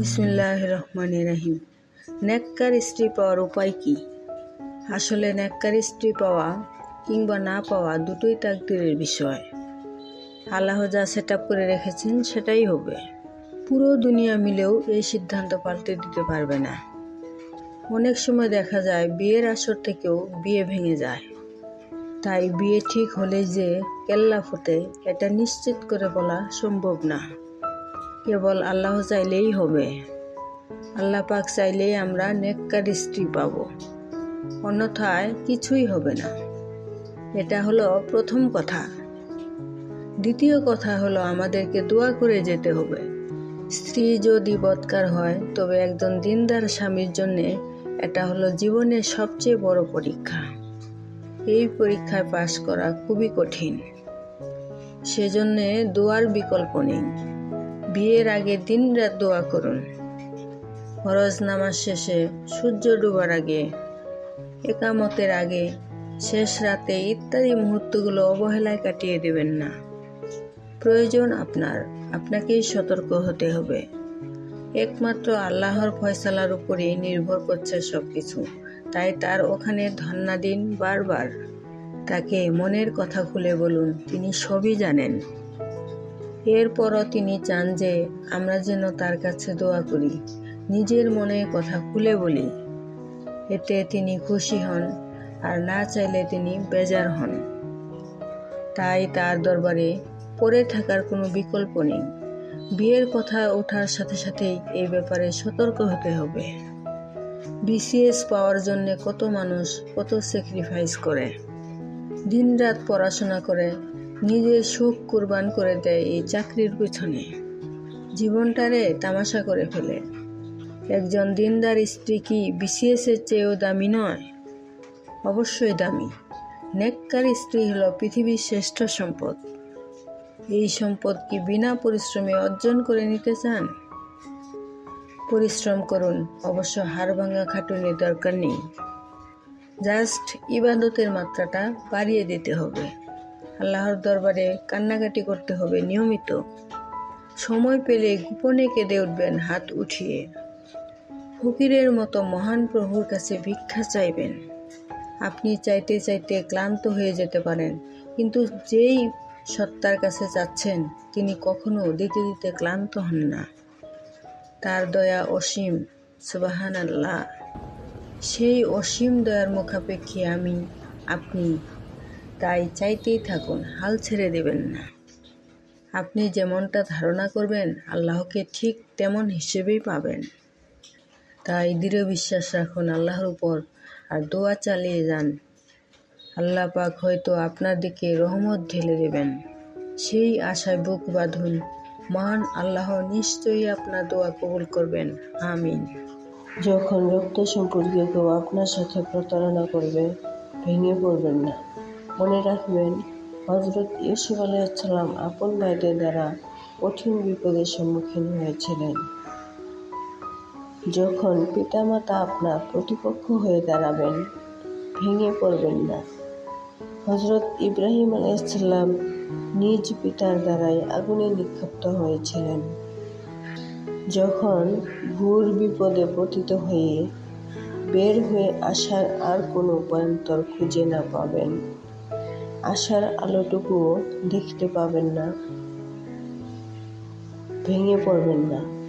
বিসমিল্লাহ রহমান রাহিম নেককার স্ত্রী পাওয়ার উপায় কি? আসলে নেককার স্ত্রী পাওয়া কিংবা না পাওয়া দুটোই তাকদিরের বিষয়। আল্লাহ যা সেট আপ করে রেখেছেন সেটাই হবে। পুরো দুনিয়া মিলেও এই সিদ্ধান্ত পাল্টে দিতে পারবে না। অনেক সময় দেখা যায় বিয়ের আসর থেকেও বিয়ে ভেঙে যায়। তাই বিয়ে ঠিক হলে যে কেল্লা ফোটে, এটা নিশ্চিত করে বলা সম্ভব না। কেবল আল্লাহ চাইলেই হবে। আল্লাহ পাক চাইলেই আমরা নেককার স্ত্রী পাব। অন্যথায় কিছুই হবে না। এটা হলো প্রথম কথা। দ্বিতীয় কথা হলো আমাদেরকে দোয়া করে যেতে হবে। স্ত্রী যদি বৎকার হয়, তবে একজন দিনদার স্বামীর জন্যে এটা হলো জীবনের সবচেয়ে বড় পরীক্ষা। এই পরীক্ষায় পাশ করা খুবই কঠিন। সেজন্যে দোয়ার বিকল্প নেই। বিয়ের আগে দিন রাত দোয়া করুন। ফরজ নামাজ শেষে সূর্য ডুবার আগে, একামতের আগে, শেষ রাতে ইত্যাদি মুহূর্তগুলো অবহেলায় কাটিয়ে দেবেন না। প্রয়োজন আপনার, আপনাকেই সতর্ক হতে হবে। একমাত্র আল্লাহর ফয়সালার উপরেই নির্ভর করছে সব কিছু তাই তার ওখানে ধন্না দিন বারবার। তাকে মনের কথা খুলে বলুন, তিনি সবই জানেন। এরপরও তিনি চান যে আমরা যেন তার কাছে দোয়া করি, নিজের মনে কথা খুলে বলি। এতে তিনি খুশি হন আর না চাইলে তিনি বেজার হন। তাই তার দরবারে পড়ে থাকার কোনো বিকল্প নেই। বিয়ের কথা ওঠার সাথে সাথেই এই ব্যাপারে সতর্ক হতে হবে। বিসিএস পাওয়ার জন্য কত মানুষ কত স্যাক্রিফাইস করে। দিনরাত পড়াশোনা করে নিজের সুখ কুরবান করে দেয় এই চাকরির পিছনে। জীবনটারে তামাশা করে ফেলে। একজন দিনদার স্ত্রী কি বিসিএস এর চেয়েও দামি নয়? অবশ্যই দামি। নেককার স্ত্রী হলো পৃথিবীর শ্রেষ্ঠ সম্পদ। এই সম্পদ কি বিনা পরিশ্রমে অর্জন করে নিতে চান? পরিশ্রম করুন, অবশ্য হাড় ভাঙা খাটুনির দরকার নেই। জাস্ট ইবাদতের মাত্রাটা বাড়িয়ে দিতে হবে। আল্লাহর দরবারে কান্নাকাটি করতে হবে, নিয়মিত। সময় পেলে গোপনে কেঁদে উঠবেন, হাত উঠিয়ে। ফকিরের মতো মহান প্রভুর কাছে ভিক্ষা চাইবেন। আপনি চাইতে চাইতে ক্লান্ত হয়ে যেতে পারেন, কিন্তু যেই সত্তার কাছে যাচ্ছেন, তিনি কখনো দিতে দিতে ক্লান্ত হন না। তার দয়া অসীম সুবাহান আল্লাহ সেই অসীম দয়ার মুখাপেক্ষী আমি, আপনি। তাই চাইতেই থাকুন, হাল ছেড়ে দেবেন না। আপনি যেমনটা ধারণা করবেন, আল্লাহকে ঠিক তেমন হিসেবেই পাবেন। তাই দৃঢ় বিশ্বাস রাখুন আল্লাহর উপর আর দোয়া চালিয়ে যান। আল্লাহ পাক হয়তো আপনার দিকে রহমত ঢেলে দেবেন। সেই আশায় বুক বাঁধুন, মহান আল্লাহ নিশ্চয়ই আপনার দোয়া কবুল করবেন। আমিন। যখন রক্ত সম্পর্কে কেউ আপনার সাথে প্রতারণা করবে, ভেঙে পড়বেন না। মনে রাখবেন হজরত ইউসুফ আলাইসাল্লাম আপন ভাইদের দ্বারা কঠিন বিপদের সম্মুখীন হয়েছিলেন। যখন পিতামাতা আপনার প্রতিপক্ষ হয়ে দাঁড়াবেন, ভেঙে পড়বেন না। হজরত ইব্রাহিম আলাইসাল্লাম নিজ পিতার দ্বারাই আগুনে নিক্ষিপ্ত হয়েছিলেন। যখন ঘোর বিপদে পতিত হয়ে বের হয়ে আসার আর কোনো উপায়ন্তর খুঁজে না পাবেন। আশার আলোটুকুও দেখতে পাবেন না। ভেঙে পড়বেন না।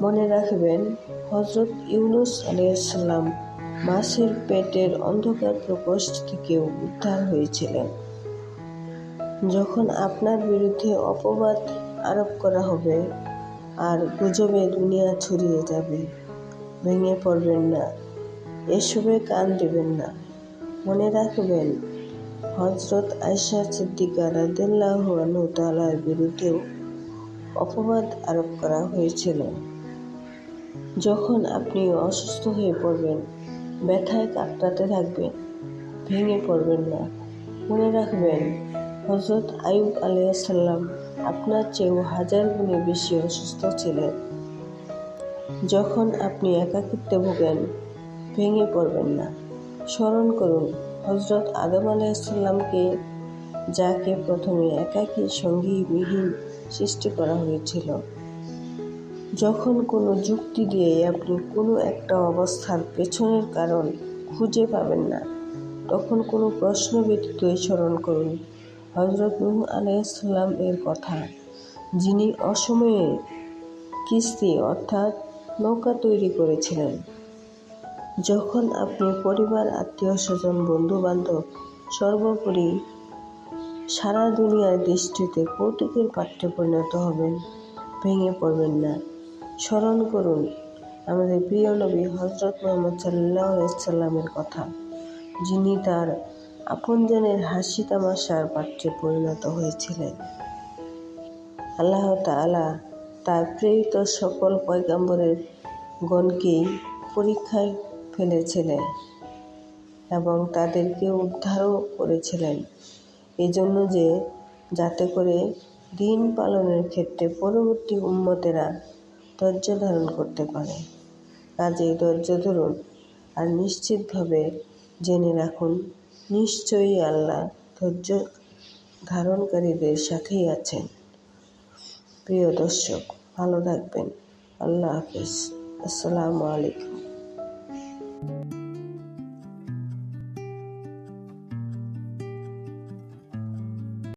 মনে রাখবেন হজরত ইউনুস আলাইসাল্লাম মাছের পেটের অন্ধকার প্রকোষ্ঠ থেকেও উদ্ধার হয়েছিলেন। যখন আপনার বিরুদ্ধে অপবাদ আরোপ করা হবে, আর গুজবে দুনিয়া ছড়িয়ে যাবে, ভেঙে পড়বেন না। এসবে কান দেবেন না। মনে রাখবেন হজরত আয়সা সিদ্দিকা রাদিল্লাহ তালার বিরুদ্ধেও অপবাদ আরোপ করা হয়েছিল। যখন আপনি অসুস্থ হয়ে পড়বেন, ব্যথায় কাঁপতাতে থাকবেন, ভেঙে পড়বেন না। মনে রাখবেন হজরত আয়ুব আলাইসাল্লাম আপনার চেয়েও হাজার গুণে বেশি অসুস্থ ছিলেন। যখন আপনি একাকিত্বে ভোগেন, ভেঙে পড়বেন না। স্মরণ করুন হজরত আদম আলাইসাল্লামকে যাকে প্রথমে একাকী সঙ্গীবিহীন সৃষ্টি করা হয়েছিল। যখন কোনো যুক্তি দিয়ে আপনি কোনো একটা অবস্থার পেছনের কারণ খুঁজে পাবেন না, তখন কোনো প্রশ্ন ব্যতীতই স্মরণ করুন। হজরত নুহ আলাইসাল্লাম এর কথা, যিনি অসময়ে কিস্তি অর্থাৎ নৌকা তৈরি করেছিলেন। যখন আপনি পরিবার, আত্মীয় স্বজন বন্ধু বান্ধব সর্বোপরি সারা দুনিয়ার দৃষ্টিতে কৌতুকের পাত্রে পরিণত হবেন, ভেঙে পড়বেন না। স্মরণ করুন, আমাদের প্রিয় নবী হজরত মোহাম্মদ সাল্লাহ কথা, যিনি তার আপনজনের হাসি তামাশার পাত্রে পরিণত হয়েছিলেন। আল্লাহ তাআলা তার প্রেরিত সকল পয়গাম্বরের গণকেই পরীক্ষায় ফেলেছিলেন এবং তাদেরকে উদ্ধারও করেছিলেন। এজন্য যে যাতে করে দিন পালনের ক্ষেত্রে পরবর্তী উম্মতেরা ধৈর্য ধারণ করতে পারে। কাজেই ধৈর্য ধরুন আর নিশ্চিতভাবে জেনে রাখুন, নিশ্চয়ই আল্লাহ ধৈর্য ধারণকারীদের সাথেই আছেন। প্রিয় দর্শক, ভালো থাকবেন। আল্লাহ হাফিজ। আসসালামু আলাইকুম।